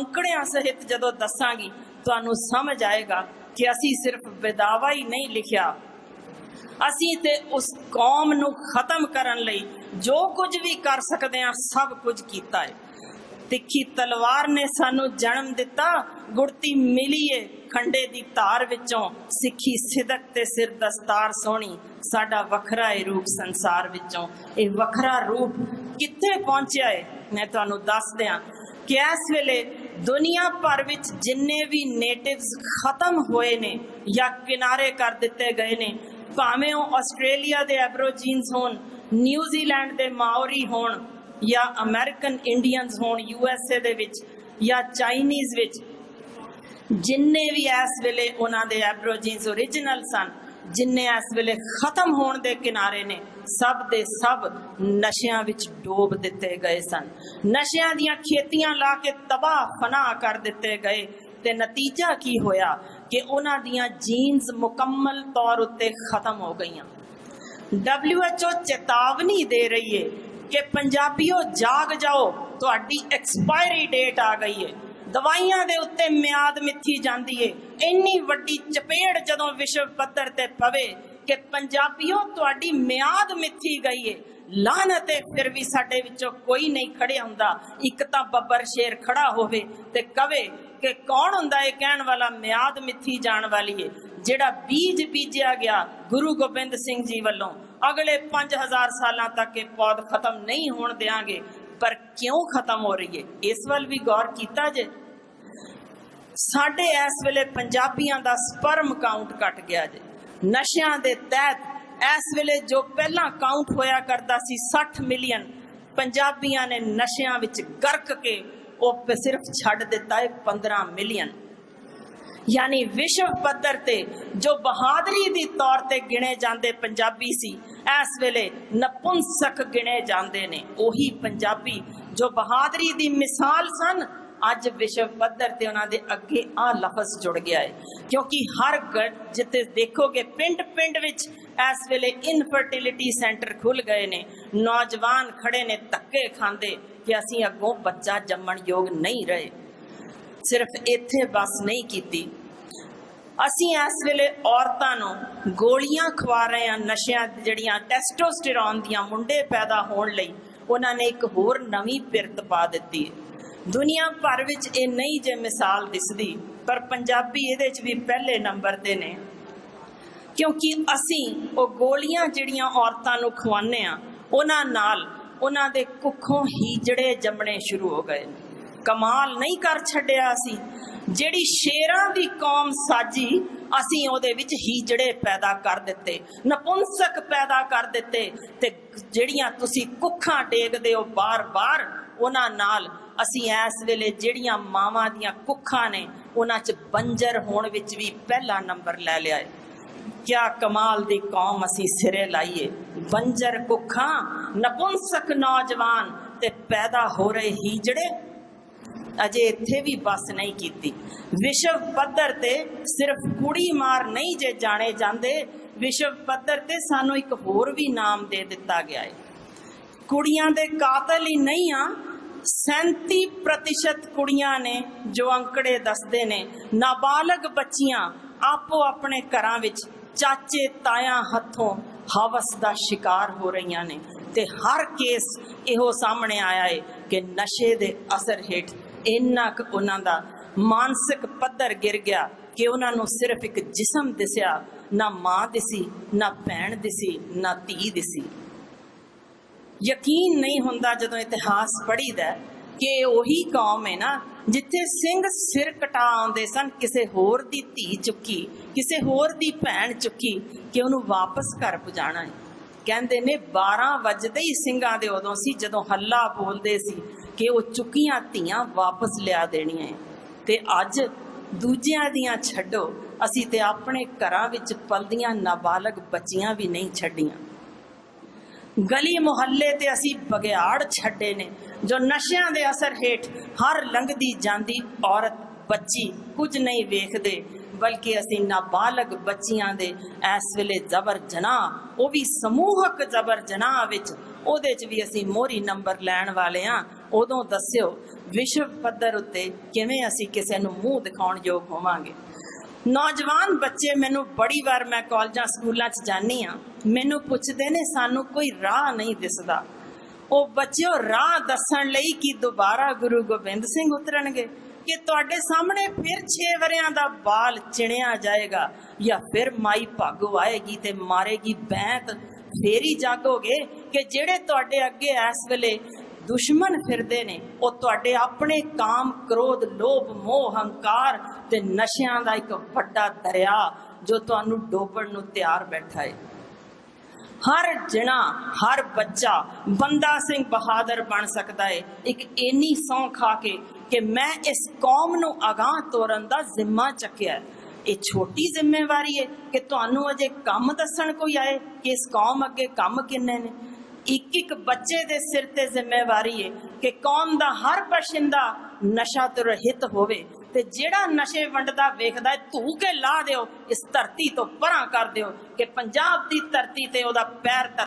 ਅੰਕੜਿਆਂ ਸਹਿਤ ਜਦੋਂ ਦੱਸਾਂਗੀ, ਤੁਹਾਨੂੰ ਸਮਝ ਆਏਗਾ ਕਿ ਅਸੀਂ ਸਿਰਫ ਵਿਦਾਵਾ ਹੀ ਨਹੀਂ ਲਿਖਿਆ। ਅਸੀਂ ਤੇ ਉਸ ਕੌਮ ਨੂੰ ਖਤਮ ਕਰਨ ਲਈ ਜੋ ਕੁਝ ਵੀ ਕਰ ਸਕਦੇ ਹਾਂ, ਸਭ ਕੁਝ ਕੀਤਾ ਹੈ। ਤਿੱਖੀ ਤਲਵਾਰ ਨੇ ਸਾਨੂੰ ਜਨਮ ਦਿੱਤਾ ਗੁੜਤੀ ਮਿਲੀ ਏ ਖੰਡੇ ਦੀ ਧਾਰ ਵਿੱਚੋਂ। ਸਿੱਖੀ ਸਿਦਕ ਤੇ ਸਿਰ ਦਸਤਾਰ ਸੋਹਣੀ, ਸਾਡਾ ਵੱਖਰਾ ਏ ਰੂਪ ਸੰਸਾਰ ਵਿੱਚੋਂ। ਇਹ ਵੱਖਰਾ ਰੂਪ ਕਿੱਥੇ ਪਹੁੰਚਿਆ ਏ? ਮੈਂ ਤੁਹਾਨੂੰ ਦੱਸ ਦਿਆਂ ਕਿ ਇਸ ਵੇਲੇ ਦੁਨੀਆ ਭਰ ਵਿੱਚ ਜਿੰਨੇ ਵੀ ਨੇਟਿਵਸ ਖਤਮ ਹੋਏ ਨੇ ਜਾਂ ਕਿਨਾਰੇ ਕਰ ਦਿੱਤੇ ਗਏ ਨੇ, ਭਾਵੇਂ ਉਹ ਆਸਟ੍ਰੇਲੀਆ ਦੇ ਐਬਰੋਜੀਨਸ ਹੋਣ ਨਿਊਜ਼ੀਲੈਂਡ ਦੇ ਮਾਓਰੀ ਹੋਣ ਜਾਂ ਅਮਰੀਕਨ ਇੰਡੀਅਨਸ ਹੋਣ ਯੂ ਐਸ ਏ ਦੇ ਵਿੱਚ ਜਾਂ ਚਾਈਨੀਜ਼ ਵਿੱਚ, ਜਿੰਨੇ ਵੀ ਇਸ ਵੇਲੇ ਉਹਨਾਂ ਦੇ ਐਬਰੋਜੀਨਸ origignal ਸਨ, ਜਿੰਨੇ ਇਸ ਵੇਲੇ ਖਤਮ ਹੋਣ ਦੇ ਕਿਨਾਰੇ ਨੇ ਸਭ ਦੇ ਸਭ ਨਸ਼ਿਆਂ ਵਿੱਚ ਡੋਬ ਦਿੱਤੇ ਗਏ ਸਨ। ਨਸ਼ਿਆਂ ਦੀਆਂ ਖੇਤੀਆਂ ਲਾ ਕੇ ਤਬਾਹ ਫਨਾ ਕਰ ਦਿੱਤੇ ਗਏ। ਤੇ ਨਤੀਜਾ ਕੀ ਹੋਇਆ? ਕਿ ਉਹਨਾਂ ਦੀਆਂ ਜੀਨਸ ਮੁਕੰਮਲ ਤੌਰ ਉੱਤੇ ਖਤਮ ਹੋ ਗਈਆਂ। WHO ਚੇਤਾਵਨੀ ਦੇ ਰਹੀ ਏ ਕਿ ਪੰਜਾਬੀਓ, ਜਾਗ ਜਾਓ, ਤੁਹਾਡੀ ਐਕਸਪਾਇਰੀ ਡੇਟ ਆ ਗਈ ਏ। ਦਵਾਈਆਂ ਦੇ ਉੱਤੇ ਮਿਆਦ ਮਿੱਥੀ ਜਾਂਦੀ ਏ। ਇੰਨੀ ਵੱਡੀ ਚਪੇੜ ਜਦੋਂ ਵਿਸ਼ਵ ਪੱਧਰ ਤੇ ਪਵੇ ਕਿ ਪੰਜਾਬੀਓ, ਤੁਹਾਡੀ ਮਿਆਦ ਮਿੱਥੀ ਗਈ ਏ। ਲਾਨਤ ਏ, ਫਿਰ ਵੀ ਸਾਡੇ ਵਿੱਚੋਂ ਕੋਈ ਨਹੀਂ ਖੜਿਆ ਹੁੰਦਾ। ਇੱਕ ਤਾਂ ਬੱਬਰ ਸ਼ੇਰ ਖੜਾ ਹੋਵੇ ਤੇ ਕਵੇ ਕਿ ਕੌਣ ਹੁੰਦਾ ਏ ਕਹਿਣ ਵਾਲਾ ਮਿਆਦ ਮਿੱਥੀ ਜਾਣ ਵਾਲੀ ਏ। ਜਿਹੜਾ ਬੀਜ ਬੀਜਿਆ ਗਿਆ ਗੁਰੂ ਗੋਬਿੰਦ ਸਿੰਘ ਜੀ ਵੱਲੋਂ। ਅਗਲੇ 5000 ਸਾਲਾਂ ਤੱਕ ਇਹ ਪੌਦ ਖਤਮ ਨਹੀਂ ਹੋਣ ਦੇਾਂਗੇ ਪਰ ਕਿਉਂ ਖਤਮ ਹੋ ਰਹੀ ਏ? ਇਸ ਵੱਲ ਵੀ ਗੌਰ ਕੀਤਾ ਜੇ। ਸਾਡੇ ਇਸ ਵੇਲੇ ਪੰਜਾਬੀਆਂ ਦਾ ਸਪਰਮ ਕਾਊਂਟ ਘਟ ਗਿਆ ਜੇ। ਨਸ਼ਿਆਂ ਦੇ ਤਹਿਤ ਇਸ ਵੇਲੇ ਜੋ ਪਹਿਲਾਂ ਕਾਊਂਟ ਹੋਇਆ ਕਰਦਾ ਸੀ 60 ਮਿਲੀਅਨ ਪੰਜਾਬੀਆਂ ਨੇ ਨਸ਼ਿਆਂ ਵਿੱਚ ਗਰਕ ਕੇ ਉਹ ਸਿਰਫ ਛੱਡ ਦਿੱਤਾ ਹੈ 15 ਮਿਲੀਅਨ। ਯਾਨੀ ਵਿਸ਼ਵ ਪੱਧਰ ਤੇ ਜੋ ਬਹਾਦਰੀ ਦੀ ਤੌਰ ਤੇ ਗਿਣੇ ਜਾਂਦੇ ਪੰਜਾਬੀ ਸੀ, ਇਸ ਵੇਲੇ ਨਪੁੰਸਕ ਗਿਣੇ ਜਾਂਦੇ ਨੇ। ਉਹੀ ਪੰਜਾਬੀ ਜੋ ਬਹਾਦਰੀ ਦੀ ਮਿਸਾਲ ਸਨ ਅੱਜ ਵਿਸ਼ਵ ਪੱਧਰ ਤੇ ਉਹਨਾਂ ਦੇ ਅੱਗੇ ਆ ਲਫ਼ਜ਼ ਜੁੜ ਗਿਆ ਹੈ। ਕਿਉਂਕਿ ਹਰ ਗ- ਜਿੱਥੇ ਦੇਖੋਗੇ ਪਿੰਡ ਪਿੰਡ ਵਿੱਚ ਇਸ ਵੇਲੇ ਇਨਫਰਟਿਲਿਟੀ ਸੈਂਟਰ ਖੁੱਲ ਗਏ ਨੇ। ਨੌਜਵਾਨ ਖੜੇ ਨੇ ਧੱਕੇ ਖਾਂਦੇ ਕਿ ਅਸੀਂ ਅੱਗੋਂ ਬੱਚਾ ਜੰਮਣ ਯੋਗ ਨਹੀਂ ਰਹੇ। ਸਿਰਫ ਇੱਥੇ ਬਸ ਨਹੀਂ ਕੀਤੀ। ਅਸੀਂ ਇਸ ਵੇਲੇ ਔਰਤਾਂ ਨੂੰ ਗੋਲੀਆਂ ਖਵਾ ਰਹੇ ਹਾਂ ਨਸ਼ਿਆਂ ਜਿਹੜੀਆਂ ਟੈਸਟੋਸਟੇਰੋਨ ਦੀਆਂ ਮੁੰਡੇ ਪੈਦਾ ਹੋਣ ਲਈ। ਉਹਨਾਂ ਨੇ ਇੱਕ ਹੋਰ ਨਵੀਂ ਪਿਰਤ ਪਾ ਦਿੱਤੀ। ਹੈ ਦੁਨੀਆ ਭਰ ਵਿੱਚ ਇਹ ਨਹੀਂ ਜੇ ਮਿਸਾਲ ਦਿਸਦੀ, ਪਰ ਪੰਜਾਬੀ ਇਹਦੇ 'ਚ ਵੀ ਪਹਿਲੇ ਨੰਬਰ ਤੇ ਨੇ। ਕਿਉਂਕਿ ਅਸੀਂ ਉਹ ਗੋਲੀਆਂ ਜਿਹੜੀਆਂ ਔਰਤਾਂ ਨੂੰ ਖਵਾਉਂਦੇ ਆ ਉਹਨਾਂ ਨਾਲ ਉਹਨਾਂ ਦੇ ਕੁੱਖੋਂ ਹੀਜੜੇ ਜੰਮਣੇ ਸ਼ੁਰੂ ਹੋ ਗਏ ਕਮਾਲ ਨਹੀਂ ਕਰ ਛੱਡਿਆ ਅਸੀਂ। ਜਿਹੜੀ ਸ਼ੇਰਾਂ ਦੀ ਕੌਮ ਸਾਜੀ, ਅਸੀਂ ਉਹਦੇ ਵਿੱਚ ਹੀਜੜੇ ਪੈਦਾ ਕਰ ਦਿੱਤੇ, ਨਪੁੰਸਕ ਪੈਦਾ ਕਰ ਦਿੱਤੇ ਤੇ ਜਿਹੜੀਆਂ ਤੁਸੀਂ ਕੁੱਖਾਂ ਡੇਗਦੇ ਹੋ ਬਾਰ-ਬਾਰ, ਉਹਨਾਂ ਨਾਲ ਅਸੀਂ ਇਸ ਵੇਲੇ ਜਿਹੜੀਆਂ ਮਾਵਾਂ ਦੀਆਂ ਕੁੱਖਾਂ ਨੇ, ਉਹਨਾਂ 'ਚ ਬੰਜਰ ਹੋਣ ਵਿੱਚ ਵੀ ਪਹਿਲਾ ਨੰਬਰ ਲੈ ਲਿਆ ਹੈ। ਕਿਆ ਕਮਾਲ ਦੀ ਕੌਮ ਅਸੀਂ ਸਿਰੇ ਲਾਈਏ। ਬੰਜਰ ਕੁੱਖਾਂ, ਨਪੁੰਸਕ ਨੌਜਵਾਨ ਤੇ ਪੈਦਾ ਹੋ ਰਹੇ ਹੀਜੜੇ। ਅਜੇ ਇੱਥੇ ਵੀ ਬਸ ਨਹੀਂ ਕੀਤੀ। ਵਿਸ਼ਵ ਪੱਧਰ ਤੇ ਸਿਰਫ ਕੁੜੀ ਮਾਰ ਨਹੀਂ ਜੇ ਜਾਣੇ ਜਾਂਦੇ, ਵਿਸ਼ਵ ਪੱਧਰ ਤੇ ਸਾਨੂੰ ਇੱਕ ਹੋਰ ਵੀ ਨਾਮ ਦੇ ਦਿੱਤਾ ਗਿਆ ਹੈ। ਕੁੜੀਆਂ ਦੇ ਕਾਤਲ ਹੀ ਨਹੀਂ ਆ 37% ਕੁੜੀਆਂ ਨੇ ਜੋ ਅੰਕੜੇ ਦੱਸਦੇ ਨੇ, ਨਾਬਾਲਗ ਬੱਚੀਆਂ ਆਪੋ ਆਪਣੇ ਘਰਾਂ ਵਿੱਚ ਚਾਚੇ ਤਾਇਆਂ ਹੱਥੋਂ ਹਵਸ ਦਾ ਸ਼ਿਕਾਰ ਹੋ ਰਹੀਆਂ ਨੇ ਤੇ ਹਰ ਕੇਸ ਇਹੋ ਸਾਹਮਣੇ ਆਇਆ ਏ ਕਿ ਨਸ਼ੇ ਦੇ ਅਸਰ ਹੇਠ ਇੰਨਾ ਕੁ ਉਹਨਾਂ ਦਾ ਮਾਨਸਿਕ ਪੱਧਰ ਗਿਰ ਗਿਆ ਕਿ ਉਹਨਾਂ ਨੂੰ ਸਿਰਫ ਇੱਕ ਜਿਸਮ ਦਿਸਿਆ, ਨਾ ਮਾਂ ਦਿਸੀ, ਨਾ ਭੈਣ ਦਿਸੀ, ਨਾ ਧੀ ਦਿਸੀ। ਯਕੀਨ ਨਹੀਂ ਹੁੰਦਾ ਜਦੋਂ ਇਤਿਹਾਸ ਪੜ੍ਹੀਦਾ ਕਿ ਉਹੀ ਕੌਮ ਹੈ ਨਾ, ਜਿੱਥੇ ਸਿੰਘ ਸਿਰ ਕਟਾ ਆਉਂਦੇ ਸਨ, ਕਿਸੇ ਹੋਰ ਦੀ ਧੀ ਚੁੱਕੀ, ਕਿਸੇ ਹੋਰ ਦੀ ਭੈਣ ਚੁੱਕੀ ਕਿ ਉਹਨੂੰ ਵਾਪਸ ਘਰ ਪਹੁੰਚਾਣਾ ਹੈ ਕਹਿੰਦੇ ਨੇ 12 ਵਜਦੇ ਹੀ ਸਿੰਘਾਂ ਦੇ ਉਦੋਂ ਸੀ, ਜਦੋਂ ਹੱਲਾ ਬੋਲਦੇ ਸੀ ਕਿ ਉਹ ਚੁੱਕੀਆਂ ਧੀਆਂ ਵਾਪਸ ਲਿਆ ਦੇਣੀਆਂ ਹੈ। ਤੇ ਅੱਜ ਦੂਜਿਆਂ ਦੀਆਂ ਛੱਡੋ, ਅਸੀਂ ਤੇ ਆਪਣੇ ਘਰਾਂ ਵਿੱਚ ਪਲਦੀਆਂ ਨਾਬਾਲਗ ਬੱਚੀਆਂ ਵੀ ਨਹੀਂ ਛੱਡੀਆਂ ਗਲੀ ਮੁਹੱਲੇ ਤੇ ਅਸੀਂ ਬਗਿਆੜ ਛੱਡੇ ਨੇ, ਜੋ ਨਸ਼ਿਆਂ ਦੇ ਅਸਰ ਹੇਠ ਹਰ ਲੰਘਦੀ ਜਾਂਦੀ ਔਰਤ ਬੱਚੀ ਕੁਝ ਨਹੀਂ ਵੇਖਦੇ, ਬਲਕਿ ਅਸੀਂ ਨਾਬਾਲਗ ਬੱਚੀਆਂ ਦੇ ਇਸ ਵੇਲੇ ਜ਼ਬਰ ਜਨਾਹ, ਉਹ ਵੀ ਸਮੂਹਕ ਜ਼ਬਰ ਜਨਾਹ ਵਿੱਚ, ਉਹਦੇ 'ਚ ਵੀ ਅਸੀਂ ਮੋਹਰੀ ਨੰਬਰ ਲੈਣ ਵਾਲੇ ਆ ਉਦੋਂ ਦੱਸਿਓ, ਵਿਸ਼ਵ ਪੱਧਰ ਉੱਤੇ ਕਿਵੇਂ ਅਸੀਂ ਕਿਸੇ ਨੂੰ ਮੂੰਹ ਦਿਖਾਉਣ ਯੋਗ ਹੋਵਾਂਗੇ? ਨੌਜਵਾਨ ਬੱਚੇ ਮੈਨੂੰ ਬੜੀ ਵਾਰ ਮੈਂ ਕਾਲਜਾਂ, ਸਕੂਲਾਂ 'ਚ ਜਾਂਦੀ ਆ ਮੈਨੂੰ ਪੁੱਛਦੇ ਨੇ, ਸਾਨੂੰ ਕੋਈ ਰਾਹ ਨਹੀਂ ਦਿਸਦਾ। ਉਹ ਬੱਚਿਓ, ਰਾਹ ਦੱਸਣ ਲਈ ਕਿ ਦੁਬਾਰਾ ਗੁਰੂ ਗੋਬਿੰਦ ਸਿੰਘ ਉਤਰਨਗੇ, ਕਿ ਤੁਹਾਡੇ ਸਾਹਮਣੇ ਫਿਰ 6 ਵਰਿਆਂ ਦਾ ਬਾਲ ਚਿਣਿਆ ਜਾਏਗਾ, ਜਾਂ ਫਿਰ ਮਾਈ ਭਾਗੋ ਆਏਗੀ ਤੇ ਮਾਰੇਗੀ ਬੈਂਤ। ਫੇਰੀ ਜਾਗੋਗੇ ਕਿ ਜਿਹੜੇ ਤੁਹਾਡੇ ਅੱਗੇ ਇਸ ਵੇਲੇ ਦੁਸ਼ਮਣ ਫਿਰਦੇ ਨੇ, ਉਹ ਤੁਹਾਡੇ ਆਪਣੇ ਕਾਮ, ਕ੍ਰੋਧ, ਲੋਭ, ਮੋਹ, ਹੰਕਾਰ ਤੇ ਨਸ਼ਿਆਂ ਦਾ ਇੱਕ ਵੱਡਾ ਦਰਿਆ ਜੋ ਤੁਹਾਨੂੰ ਡੋਬਣ ਨੂੰ ਤਿਆਰ ਬੈਠਾ ਹੈ ਹਰ ਜਣਾ, ਹਰ ਬੱਚਾ ਬੰਦਾ ਸਿੰਘ ਬਹਾਦਰ ਬਣ ਸਕਦਾ ਹੈ ਇੱਕ ਇੰਨੀ ਸੌਂ ਖਾ ਕੇ ਕਿ ਮੈਂ ਇਸ ਕੌਮ ਨੂੰ ਅਗਾਹ ਤੋਰਨ ਦਾ ਜ਼ਿੰਮਾ ਚੱਕਿਆ ਇਹ ਛੋਟੀ ਜ਼ਿੰਮੇਵਾਰੀ ਹੈ ਕਿ ਤੁਹਾਨੂੰ ਅਜੇ ਕੰਮ ਦੱਸਣ ਕੋਈ ਆਏ ਕਿ ਇਸ ਕੌਮ ਅੱਗੇ ਕੰਮ ਕਿੰਨੇ ਨੇ। ਇੱਕ ਇੱਕ ਬੱਚੇ ਦੇ ਸਿਰ ਤੇ ਜ਼ਿੰਮੇਵਾਰੀ ਹੈ ਕਿ ਕੌਮ ਦਾ ਹਰ ਬਸ਼ਿੰਦਾ ਨਸ਼ਾ ਤੋਂ ਰਹਿਤ ਹੋਵੇ। ਤੇ ਜਿਹੜਾ ਨਸ਼ੇ ਵੰਡਦਾ ਵੇਖਦਾ ਹੈ, ਧੂ ਕੇ ਲਾ ਦਿਓ, ਇਸ ਧਰਤੀ ਤੋਂ ਪਰਾਂ ਕਰ ਦਿਓ ਕਿ ਪੰਜਾਬ ਦੀ ਧਰਤੀ ਤੇ ਉਹਦਾ ਪੈਰ ਧਰ